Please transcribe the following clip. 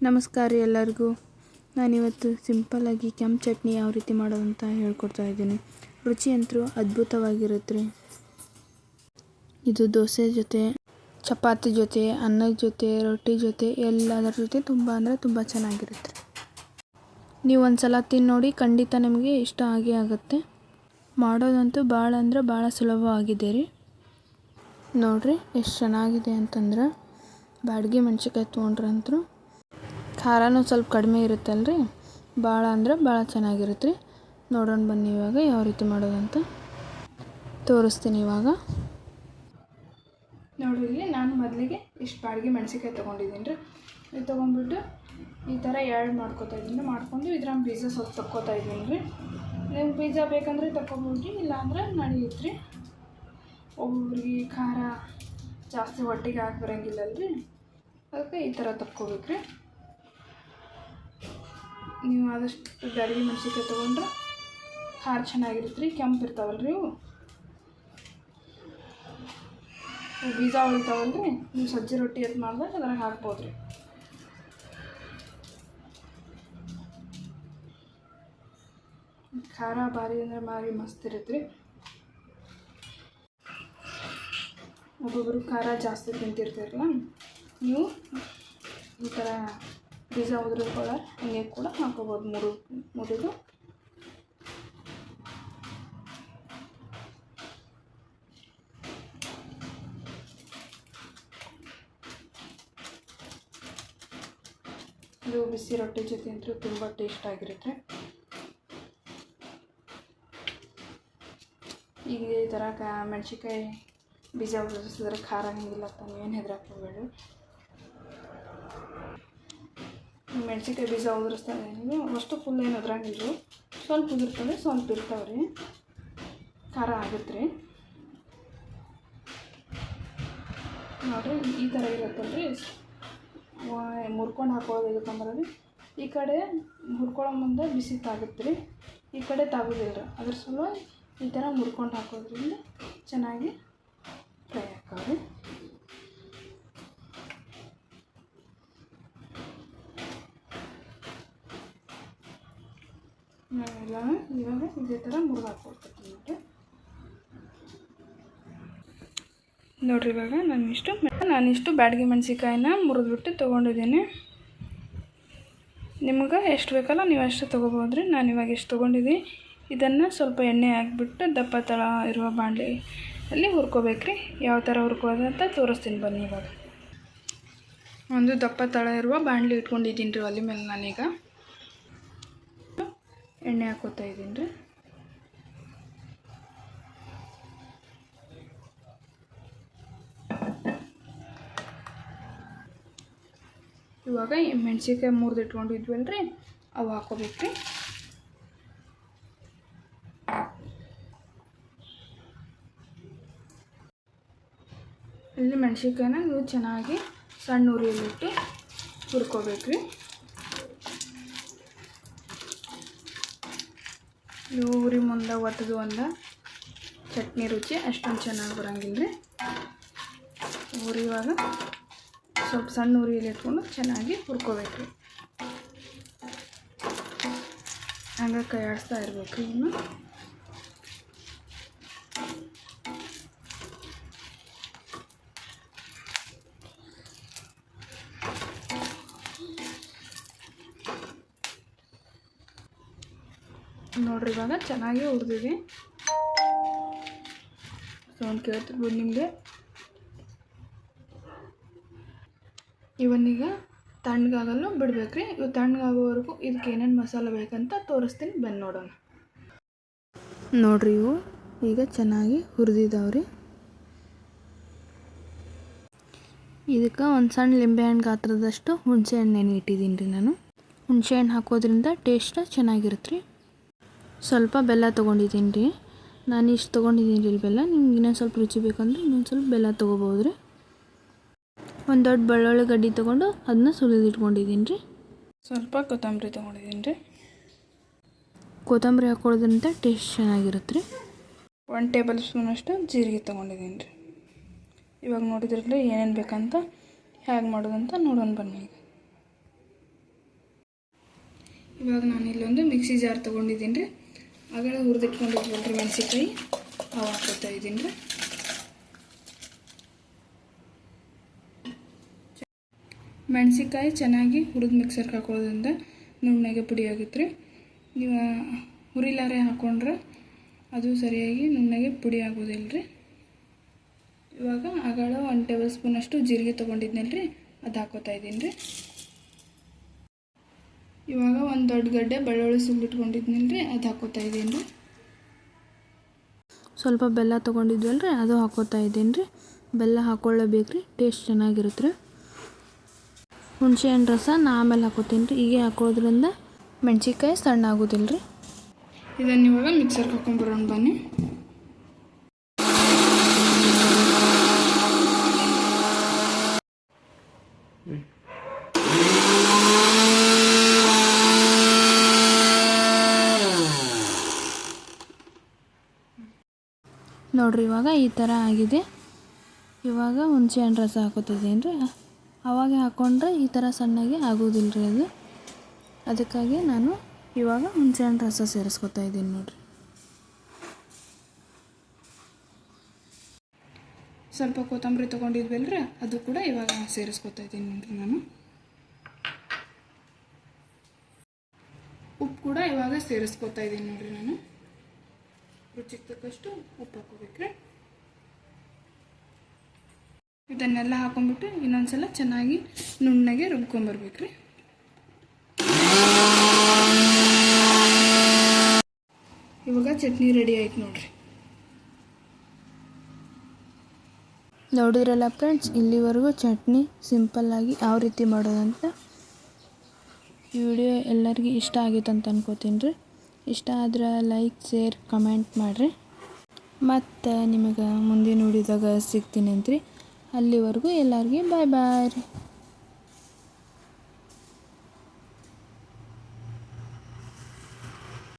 ನಮಸ್ಕಾರ ರೀ ಎಲ್ಲರಿಗೂ. ನಾನಿವತ್ತು ಸಿಂಪಲ್ಲಾಗಿ ಕೆಂಪು ಚಟ್ನಿ ಯಾವ ರೀತಿ ಮಾಡೋದು ಅಂತ ಹೇಳ್ಕೊಡ್ತಾ ಇದ್ದೀನಿ. ರುಚಿ ಅಂತೂ ಅದ್ಭುತವಾಗಿರುತ್ತೆ ಇದು ದೋಸೆ ಜೊತೆ, ಚಪಾತಿ ಜೊತೆ ಅನ್ನದ ಜೊತೆ, ರೊಟ್ಟಿ ಜೊತೆ, ಎಲ್ಲದರ ಜೊತೆ ತುಂಬ ಅಂದರೆ ತುಂಬ ಚೆನ್ನಾಗಿರುತ್ತೆ. ನೀವು ಒಂದು ಸಲ ತಿಂದು ನೋಡಿ ಖಂಡಿತ ನಿಮಗೆ ಇಷ್ಟ ಆಗೇ ಆಗುತ್ತೆ. ಮಾಡೋದಂತೂ ಭಾಳ ಅಂದ್ರೆ ಭಾಳ ಸುಲಭವಾಗಿದೆ ರೀ. ನೋಡಿರಿ ಎಷ್ಟು ಚೆನ್ನಾಗಿದೆ ಅಂತಂದ್ರೆ, ಬಾಡಿಗೆ ಮೆಣ್ಸಿನ್ಕಾಯಿ ತೊಗೊಂಡ್ರಂತೂ ಖಾರನೂ ಸ್ವಲ್ಪ ಕಡಿಮೆ ಇರುತ್ತಲ್ಲ ರೀ ಭಾಳ ಅಂದ್ರೆ ಭಾಳ ಚೆನ್ನಾಗಿರುತ್ತೆ ರೀ ನೋಡೋಣ ಬನ್ನಿ ಇವಾಗ ಯಾವ ರೀತಿ ಮಾಡೋದಂತ. ತೋರಿಸ್ತೀನಿ ಇವಾಗ. ನೋಡಿರಿ ನಾನು ಮೊದಲಿಗೆ ಇಷ್ಟು ಬಾಡಿಗೆ ಮೆಣಸಿನ್ಕಾಯಿ ತೊಗೊಂಡಿದ್ದೀನಿ ರೀ. ಇದು ತೊಗೊಂಡ್ಬಿಟ್ಟು ಈ ಥರ ಎರಡು ಮಾಡ್ಕೊತಾ ಇದ್ದೀನಿ. ಮಾಡ್ಕೊಂಡು ಇದ್ರ ಬೀಜ ಸ್ವಲ್ಪ ತಕ್ಕೋತಾ ಇದ್ದೀನಿ ರೀ. ನಿಮ್ಗೆ ಬೀಜ ಬೇಕಂದ್ರೆ ತಗೊಬೋದು ಇಲ್ಲಾಂದ್ರೆ ನಡೆಯುತ್ತೆ ರೀ ಒಬ್ಬೊಬ್ರಿಗೆ ಖಾರ ಜಾಸ್ತಿ ಹೊಟ್ಟೆಗೆ ಹಾಕಿ ಬರೋಂಗಿಲ್ಲಲ್ರಿ. ಅದಕ್ಕೆ ಈ ಥರ ತಕ್ಕೋಬೇಕು ರೀ ನೀವು ಆದಷ್ಟು ಬ್ಯಾಡಗಿ ಮೆಣಸಿನ್ಕಾಯಿ ತೊಗೊಂಡ್ರೆ ಖಾರ ಚೆನ್ನಾಗಿರುತ್ತೆ ರೀ, ಕೆಂಪು ಇರ್ತಾವಲ್ಲ ರೀ ಇವು. ಬೀಜ ಉಳಿತಾವಲ್ಲ ರೀ, ನೀವು ಸಜ್ಜೆ ರೊಟ್ಟಿ ಎದ್ದು ಮಾಡಿದಾಗ ಅದ್ರಾಗ ಹಾಕ್ಬೋದು ರೀ. ಖಾರ ಭಾರಿ ಅಂದ್ರೆ ಭಾರಿ ಮಸ್ತ್ ಇರುತ್ತೆ ರೀ. ಒಬ್ಬೊಬ್ಬರು ಖಾರ ಜಾಸ್ತಿ ತಿಂತಿರ್ತೀರಲ್ಲ, ನೀವು ಈ ಥರ ಬೀಜ ಉದುರಿಸ್ಕೊಳ್ಳ ಹಿಂಗೆ ಕೂಡ ಹಾಕೋಬೋದು ಮುರು, ಮುರಿದು. ಇದು ಬಿಸಿ ರೊಟ್ಟಿ ಜೊತೆ ಅಂತೂ ತುಂಬ ಟೇಸ್ಟ್ ಆಗಿರುತ್ತೆ. ಈಗ ಈ ಥರ ಕಾ ಮೆಣ್ಸಿನ್ಕಾಯಿ ಬೀಜ ಉದುರಿಸಿದ್ರೆ ಖಾರ ಹಂಗಿಲ್ಲ ನೀವೇನು ಹೆದ್ರಕ್ಕೆ ಮೆಣ್ಸಿನ್ಕಾಯಿ ಬೀಜ ಉದುರಿಸ್ತಾರೆ ಇದ್ದೀನಿ ಅಷ್ಟು ಫುಲ್ ಏನು ಅದ್ರಾಗಿಲ್ಲ ಸ್ವಲ್ಪ ಉದುರ್ತವೆ ಸ್ವಲ್ಪ ಇರ್ತಾವೆ ರೀ ಖಾರ ಆಗುತ್ತೆ ರೀ. ನೋಡಿರಿ, ಈ ಥರ ಇರುತ್ತಲ್ಲ ರೀ. ಮುರ್ಕೊಂಡು ಹಾಕೊಳ್ಳೋದು ರೀ. ಈ ಕಡೆ ಮುರ್ಕೊಳ್ಳೋ ಮುಂದೆ ಬಿಸಿ ತಾಗುತ್ತೆ ರೀ. ಈ ಕಡೆ ತಾಗೋದಿಲ್ಲ ಅದ್ರ ಸಲುವಾಗಿ ಈ ಥರ ಮುರ್ಕೊಂಡು ಹಾಕೋದ್ರಿಂದ ಚೆನ್ನಾಗಿ ಫ್ರೈ ಹಾಕಾವ್ರಿ ನಾವೆಲ್ಲ ಇವಾಗ ಇದೇ ಥರ ಮುರಿದು ನೋಡಿರಿ ಇವಾಗ ನಾನು ಇಷ್ಟು ನಾನಿಷ್ಟು ಬ್ಯಾಡಗಿ ಮೆಣಸಿಕಾಯಿನ ಮುರಿದ್ಬಿಟ್ಟು ತೊಗೊಂಡಿದ್ದೀನಿ. ನಿಮ್ಗೆ ಎಷ್ಟು ಬೇಕಲ್ಲ ನೀವು ಅಷ್ಟು ತೊಗೋಬೋದು ರೀ ನಾನು ಇವಾಗ ಎಷ್ಟು ತೊಗೊಂಡಿದ್ದೀನಿ. ಇದನ್ನು ಸ್ವಲ್ಪ ಎಣ್ಣೆ ಹಾಕ್ಬಿಟ್ಟು ದಪ್ಪ ತಳ ಇರುವ ಬಾಂಡ್ಲಿ ಅಲ್ಲಿ ಹುರ್ಕೋಬೇಕ್ರಿ. ಯಾವ ಥರ ಹುರ್ಕೋದು ಅಂತ ತೋರಿಸ್ತೀನಿ ಬನ್ನಿ ಇವಾಗ. ಒಂದು ದಪ್ಪ ತಳ ಇರುವ ಬಾಣಲಿ ಇಟ್ಕೊಂಡಿದ್ದೀನಿ ರೀ, ಒಲೆ ಮೇಲೆ ನಾನೀಗ. ಎಣ್ಣೆ ಹಾಕೋತಾ ಇದ್ದೀನಿ ರೀ. ಇವಾಗ ಮೆಣಸಿನ್ಕಾಯಿ ಮುರಿದು ಇಟ್ಕೊಂಡಿದ್ವಲ್ಲ ರೀ, ಅವು ಹಾಕೋಬೇಕು ರೀ. ಇಲ್ಲಿ ಮೆಣಸಿನ್ಕಾಯಿನ ನೀವು ಚೆನ್ನಾಗಿ ಸಣ್ಣ ಉರಿಯಲ್ಲಿಟ್ಟು ಹುರ್ಕೋಬೇಕು ರೀ. ಇವು ಉರಿ ಮುಂದೆ ಒತ್ತದು ಒಂದು ಚಟ್ನಿ ರುಚಿ, ಅಷ್ಟೊಂದು ಚೆನ್ನಾಗಿ ಬರೋಂಗಿಲ್ಲ ರೀ ಉರಿ ಇವಾಗ ಸ್ವಲ್ಪ ಸಣ್ಣ ಉರಿಯಲ್ಲಿ ಇಟ್ಕೊಂಡು ಚೆನ್ನಾಗಿ ಹುರ್ಕೋಬೇಕು ಹಂಗೆ ಕೈ ಆಡಿಸ್ತಾ ಇರ್ಬೇಕು ರೀ ಇನ್ನು. ನೋಡ್ರಿ ಇವಾಗ. ಚೆನ್ನಾಗಿ ಹುರಿದಿವಿ ಸೊ ಒಂದು ಕೇಳ್ತಿರ್ಬೋದು ನಿಮಗೆ. ಇವನ್ನೀಗ ತಣ್ಣಗಾಗಲು ಬಿಡ್ಬೇಕ್ರಿ. ಇವು ತಣ್ಣಗಾಗೋವರೆಗೂ ಇದಕ್ಕೆ ಏನೇನು ಮಸಾಲೆ ಬೇಕಂತ ತೋರಿಸ್ತೀನಿ. ಬನ್ನಿ ನೋಡೋಣ. ನೋಡ್ರಿ ಇವು. ಈಗ ಚೆನ್ನಾಗಿ ಹುರಿದಿದ್ದಾವ್ರಿ ಇದಕ್ಕೆ ಒಂದು ಸಣ್ಣ ಲಿಂಬೆಹಣ್ಣು ಗಾತ್ರದಷ್ಟು ಹುಣಸೆ ಹಣ್ಣು ಇಟ್ಟಿದ್ದೀನಿ ರೀ ನಾನು. ಹುಣಸೆ ಹಣ್ಣು ಹಾಕೋದ್ರಿಂದ ಟೇಸ್ಟ್ ಚೆನ್ನಾಗಿರುತ್ತೆ ರೀ ಸ್ವಲ್ಪ ಬೆಲ್ಲ ತೊಗೊಂಡಿದ್ದೀನಿ ರೀ. ನಾನು ಇಷ್ಟು ತೊಗೊಂಡಿದ್ದೀನಿ ರೀ ಬೆಲ್ಲ. ನಿಮ್ಗೆ ಇನ್ನೊಂದು ಸ್ವಲ್ಪ ರುಚಿ ಬೇಕಂದ್ರೆ ಇನ್ನೊಂದು ಸ್ವಲ್ಪ ಬೆಲ್ಲ ತೊಗೋಬೋದು ರೀ. ಒಂದು ದೊಡ್ಡ ಬೆಳ್ಳುಳ್ಳಿ ಗಡ್ಡಿ ತೊಗೊಂಡು ಅದನ್ನ ಸುಲಿದಿಟ್ಕೊಂಡಿದ್ದೀನಿ ರೀ. ಸ್ವಲ್ಪ ಕೊತ್ತಂಬರಿ ತೊಗೊಂಡಿದ್ದೀನಿ ರೀ. ಕೊತ್ತಂಬರಿ ಹಾಕೊಳ್ಳೋದ್ರಿಂದ ಟೇಸ್ಟ್ ಚೆನ್ನಾಗಿರುತ್ತೆ ರೀ. ಒನ್ ಟೇಬಲ್ ಸ್ಪೂನಷ್ಟು ಜೀರಿಗೆ ತೊಗೊಂಡಿದ್ದೀನಿ ರೀ. ಇವಾಗ ನೋಡಿದ್ರಲ್ಲ ಏನೇನು ಬೇಕಂತ ಹೇಗೆ ಮಾಡೋದಂತ ನೋಡೋಣ ಬನ್ನಿ. ಇವಾಗ ನಾನು ಇಲ್ಲೊಂದು ಮಿಕ್ಸಿ ಜಾರ್ ತೊಗೊಂಡಿದ್ದೀನಿ ರೀ. ಆಗಲೇ ಹುರಿದಿಟ್ಕೊಂಡಿದ್ವಲ್ರಿ ಮೆಣಸಿನ್ಕಾಯಿ. ಅವು ಹಾಕೋತಾ ಇದ್ದೀನಿ ರೀ. ಮೆಣಸಿನ್ಕಾಯಿ ಚೆನ್ನಾಗಿ ಹುರಿದು ಮಿಕ್ಸರ್ಗೆ ಹಾಕೋದ್ರಿಂದ ನುಣ್ಣಗೆ ಪುಡಿ ಆಗುತ್ತೆ ರೀ. ನೀವು ಹುರಿಲಾರೆ ಹಾಕೊಂಡ್ರೆ ಅದು ಸರಿಯಾಗಿ ನುಣ್ಣಗೆ ಪುಡಿ ಆಗೋದಿಲ್ಲ ರೀ. ಇವಾಗ ಆಗಳ ಒಂದು ಟೇಬಲ್ ಸ್ಪೂನಷ್ಟು ಜೀರಿಗೆ ತೊಗೊಂಡಿದ್ನಲ್ಲ ರೀ ಅದು ಹಾಕೋತಾ ಇದ್ದೀನಿ ರೀ. ಇವಾಗ ಒಂದು ದೊಡ್ಡ ಗಡ್ಡೆ ಬೆಳ್ಳುಳ್ಳಿ ಸುಲಿಟ್ಕೊಂಡಿದ್ನಲ್ಲ ರೀ ಅದು ಹಾಕೋತಾ ಇದ್ದೀನಿ ರೀ ಸ್ವಲ್ಪ ಬೆಲ್ಲ ತೊಗೊಂಡಿದ್ವಲ್ಲ ರೀ ಅದು ಹಾಕೋತಾ ಇದ್ದೀನಿ ರೀ ಬೆಲ್ಲ ಹಾಕೊಳ್ಳೇಬೇಕು ರೀ ಟೇಸ್ಟ್ ಚೆನ್ನಾಗಿರುತ್ತೆ ರೀ ಹುಣಸೆ ಹಣ್ಣು ರಸ ನಾ ಆಮೇಲೆ ಹಾಕೋತೀನಿ ರೀ ಹೀಗೆ ಹಾಕೋದ್ರಿಂದ ಮೆಣಸಿನ್ಕಾಯಿ ಸಣ್ಣ ಆಗೋದಿಲ್ಲ ರೀ ಇದನ್ನು ಇವಾಗ ಮಿಕ್ಸರ್ಗೆ ಹಾಕೊಂಡ್ಬರೋಣ ಬನ್ನಿ. ನೋಡ್ರಿ, ಇವಾಗ ಈ ಥರ ಆಗಿದೆ. ಇವಾಗ ಹುಣಸೆ ಹಣ್ಣು ರಸ ಹಾಕೋತಿದ್ದೀನಿ ರೀ ಅವಾಗ ಹಾಕ್ಕೊಂಡ್ರೆ ಈ ಥರ ಸಣ್ಣಗೆ ಆಗೋದಿಲ್ಲ ರೀ ಅದು. ಅದಕ್ಕಾಗಿ ನಾನು ಇವಾಗ ಹುಣಸೆ ಹಣ್ಣು ರಸ ಸೇರಿಸ್ಕೊತಾ ಇದ್ದೀನಿ ನೋಡಿರಿ. ಸ್ವಲ್ಪ ಕೊತ್ತಂಬರಿ ತೊಗೊಂಡಿದ್ವಲ್ರಿ, ಅದು ಕೂಡ ಇವಾಗ ಸೇರಿಸ್ಕೊತಾ ಇದ್ದೀನಿ ನೋಡಿರಿ ನಾನು. ಉಪ್ಪು ಕೂಡ ಇವಾಗ ಸೇರಿಸ್ಕೊತಾ ಇದ್ದೀನಿ ನೋಡಿರಿ ನಾನು. ರುಚಿಗೆ ತಕ್ಕಷ್ಟು ಉಪ್ಪು ಹಾಕೋಬೇಕ್ರಿ ಇದನ್ನೆಲ್ಲ ಹಾಕೊಂಡ್ಬಿಟ್ಟು ಇನ್ನೊಂದ್ಸಲ ಚೆನ್ನಾಗಿ ನುಣ್ಣಗೆ ರುಬ್ಕೊಂಬರ್ಬೇಕ್ರಿ ಇವಾಗ ಚಟ್ನಿ ರೆಡಿ ಆಯ್ತು ನೋಡ್ರಿ. ನೋಡಿದ್ರಲ್ಲ ಫ್ರೆಂಡ್ಸ್ ಇಲ್ಲಿವರೆಗೂ ಚಟ್ನಿ ಸಿಂಪಲ್ಲಾಗಿ ಯಾವ ರೀತಿ ಮಾಡೋದಂತ ಈ ವಿಡಿಯೋ ಎಲ್ಲರಿಗೂ ಇಷ್ಟ ಆಗೈತೆ ಅಂತ ಅನ್ಕೋತೀನಿ ರೀ. ಇಷ್ಟ ಆದ್ರೆ ಲೈಕ್ ಶೇರ್ ಕಮೆಂಟ್ ಮಾಡಿರಿ. ಮತ್ತು ನಿಮಗೆ ಮುಂದಿನ ವಿಡಿಯೋದಾಗ ಸಿಗ್ತೀನಿ ರೀ ಅಲ್ಲಿವರೆಗೂ ಎಲ್ಲರಿಗೆ ಬಾಯ್ ಬಾಯ್ ರೀ.